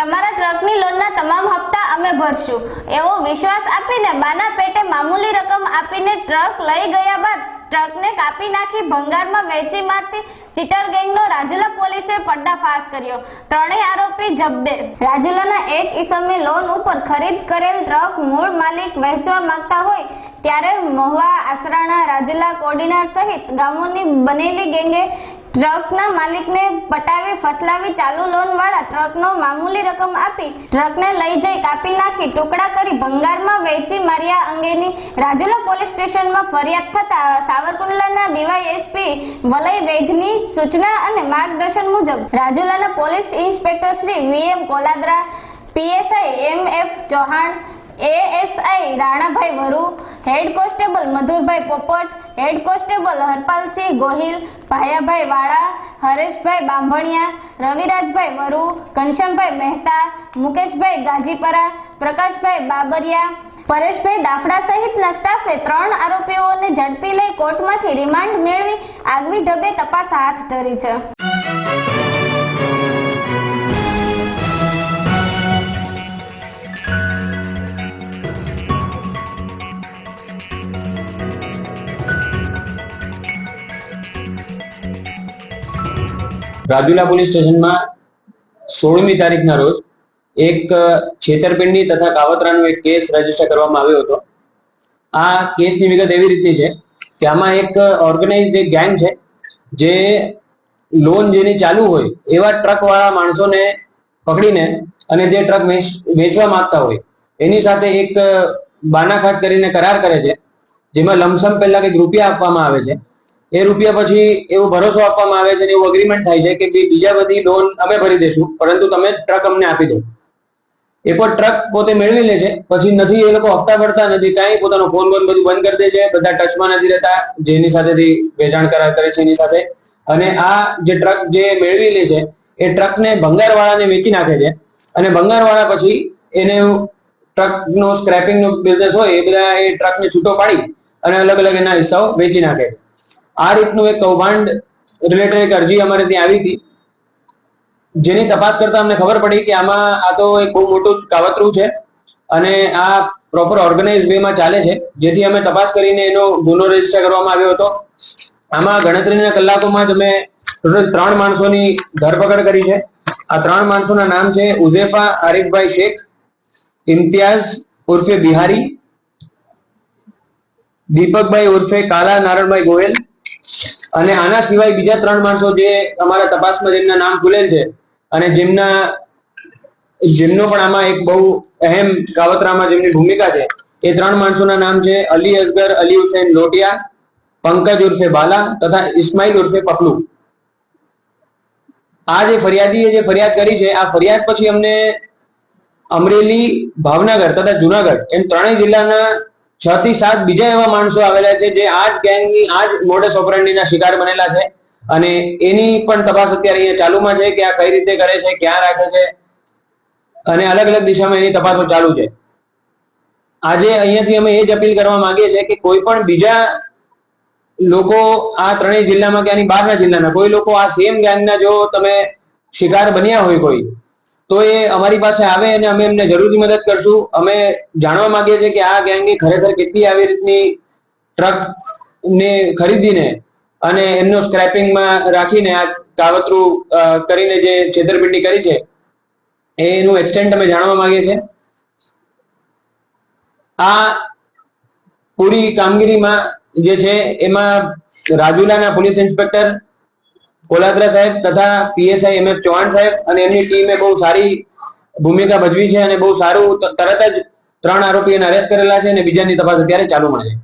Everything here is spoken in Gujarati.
તમારા ટ્રકની લોનના તમામ હપ્તા અમે ભરશું. એવો વિશ્વાસ આપીને બાના પેટે મામૂલી રકમ આપીને ટ્રક લઈ ગયા બાદ ટ્રકને કાપી નાખી ભંગારમાં વેચી મારતી ચીટર ગેંગનો રાજુલા પોલીસે પર્દાફાશ કર્યો. ત્રણેય આરોપી જબ્બે. રાજુલાના એક ઈસમે લોન ઉપર ખરીદ કરેલ ટ્રક મૂળ માલિક વહેંચવા માંગતા હોય ત્યારે મહુવા આસરાણા રાજુલા કોડીનાર સહિત ગામોની બનેલી ગેંગે ટ્રકના માલિકને પટાવી ફસલાવી ચાલુ લોન વાળા ટ્રકનો મામૂલી રકમ આપી ટ્રકને લઈ જઈ કાપી નાખી ટુકડા કરી ભંગારમાં વેચી માર્યા અંગેની રાજુલા પોલીસ સ્ટેશનમાં ફરિયાદ થતા સાવરકુંડલાના ડીવાયએસપી વલય વૈધની સૂચના અને માર્ગદર્શન મુજબ રાજુલાના police inspector Shri VM Koladara, PSI M F Chauhan, ASI Ranabhai Varu head constable Madhurbhai Popat, head constable Harpalsinh Gohil, Bhayabhai Vala, Hareshbhai Bambhaniya, રવિરાજભાઈ વરુ, ઘનશ્યામભાઈ મહેતા, મુકેશભાઈ ગાજીપરા, પ્રકાશભાઈ બાબરિયા, પરેશભાઈ દાફડા સહિતના સ્ટાફે ત્રણ આરોપીઓને ઝડપી લઈ કોર્ટમાંથી રિમાન્ડ મેળવી આગવી ઢબે તપાસ હાથ ધરી છે. રાજુલા પોલીસ સ્ટેશનમાં સોળમી તારીખના રોજ એક છેતરપિંડી તથા કાવતરાનો એક કેસ રજિસ્ટર કરવામાં આવ્યો હતો. આ કેસની વિગત એવી રીતની છે કે આમાં એક ઓર્ગેનાઇઝ એક ગેંગ છે જે લોન જેની ચાલુ હોય એવા ટ્રકવાળા માણસોને પકડીને અને જે ટ્રક વેચવા માંગતા હોય એની સાથે એક બાનાખાત કરીને કરાર કરે છે, જેમાં લમસમ પહેલા કંઈક રૂપિયા આપવામાં આવે છે. એ રૂપિયા પછી એવો ભરોસો આપવામાં આવે છે અને એવું અગ્રીમેન્ટ થાય છે કે બીજા બધી લોન અમે ભરી દઈશું, પરંતુ તમે ટ્રક અમને આપી દો. એકવાર ટ્રક પોતે મેળવી લે છે પછી નથી, એ લોકો હપ્તા ભરતા નથી, કાંઈ પોતાનો ફોન બોન બધું બંધ કરી દે છે બધા ટચમાં નથી રહેતા, જેની સાથેથી વેચાણ કરાર કરે છે એની સાથે. અને આ જે ટ્રક જે મેળવી લે છે, એ ટ્રકને ભંગારવાળાને વેચી નાખે છે. અને ભંગારવાળા પછી એને ટ્રકનો સ્ક્રેપિંગનો બિઝનેસ હોય, એ બધા એ ટ્રકને છૂટો પાડી અને અલગ અલગ એના હિસ્સાઓ વેચી નાખે. છે આ રીતનું એક કૌભાંડ રિલેટેડ એક અરજી અમારે ત્યાં આવી હતી. જેની તપાસ કરતા અમને ખબર પડી કે આમાં આ તો એક બહુ મોટું કાવતરું છે અને આ પ્રોપર ઓર્ગેનાઇઝ વેમાં ચાલે છે. જેથી અમે તપાસ કરીને એનો ગુનો રજિસ્ટર કરવામાં આવ્યો હતો. આમાં ગણતરીના કલાકોમાં જ અમે ટોટલ ત્રણ માણસોની ધરપકડ કરી છે. આ ત્રણ માણસોના નામ છે ઉઝેફા, આરિફભાઈ શેખ, ઇમ્તિયાઝ ઉર્ફે બિહારી, દીપકભાઈ ઉર્ફે કાલા, નારણભાઈ ગોયલ અને આના સિવાય બીજા ત્રણ માણસો જે અમારા તપાસમાં જેમના નામ ખુલેલ છે અને જેમના જેમનો પણ આમાં એક બહુ અહેમ કાવતરામાં જેમની ભૂમિકા છે, એ ત્રણ માણસોના નામ છે અલી અસગર, અલી હુસેન લોટિયા, પંકજ ઉર્ફે બાલા તથા ઇસ્માઇલ ઉર્ફે પકલુ. આ જે ફરિયાદીએ જે ફરિયાદ કરી છે, આ ફરિયાદ પછી અમને અમરેલી, ભાવનગર તથા જુનાગઢ એમ ત્રણેય જિલ્લાના છ થી સાત બીજા એવા માણસો આવેલા છે જે આ જ ગેંગની, આ જ મોડસ ઓપરેન્ડીના શિકાર બનેલા છે. અને એની પણ તપાસ અત્યારે અહીંયા ચાલુમાં છે કે આ કઈ રીતે કરે છે, ક્યાં રાખે છે. અને અલગ અલગ દિશામાં એની તપાસો ચાલુ છે. આજે અહીંયાથી અમે એ જ અપીલ કરવા માંગીએ છીએ કે કોઈ પણ બીજા લોકો આ ત્રણેય જિલ્લામાં કે આની બહારના જિલ્લાના, કોઈ લોકો આ સેમ ગેંગના જો તમે શિકાર બન્યા હોય કોઈ તો એ અમારી પાસે આવે અને અમે એમને જરૂરથી મદદ કરશું. અમે જાણવા માંગીએ છીએ કે આ ગેંગે ખરેખર કેટલી આવી રીતની ટ્રક ને ખરીદીને અને એમનો સ્ક્રેપિંગમાં રાખીને આ કાવતરું કરીને જે છેતરપિંડી કરી છે, એનું એક્સટેન્ટ અમે જાણવા માંગીએ છીએ. આ પૂરી કામગીરીમાં જે છે, એમાં રાજુલાના પોલીસ ઇન્સ્પેક્ટર કોલાદ્રા સાહેબ તથા પીએસઆઈ એમ એફ ચૌહાણ સાહેબ અને એમની ટીમે બહુ સારી ભૂમિકા ભજવી છે અને બહુ સારું તરત જ ત્રણ આરોપીઓને અરેસ્ટ કરેલા છે અને બીજાની તપાસ અત્યારે ચાલુ મળે છે.